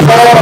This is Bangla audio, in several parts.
Obrigado.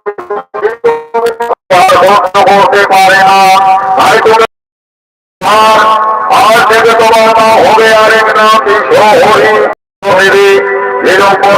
করতে পারে না তাই তুমি আজ থেকে তোমার না হবে আরেক নাম বিশ্ব হরি এরকম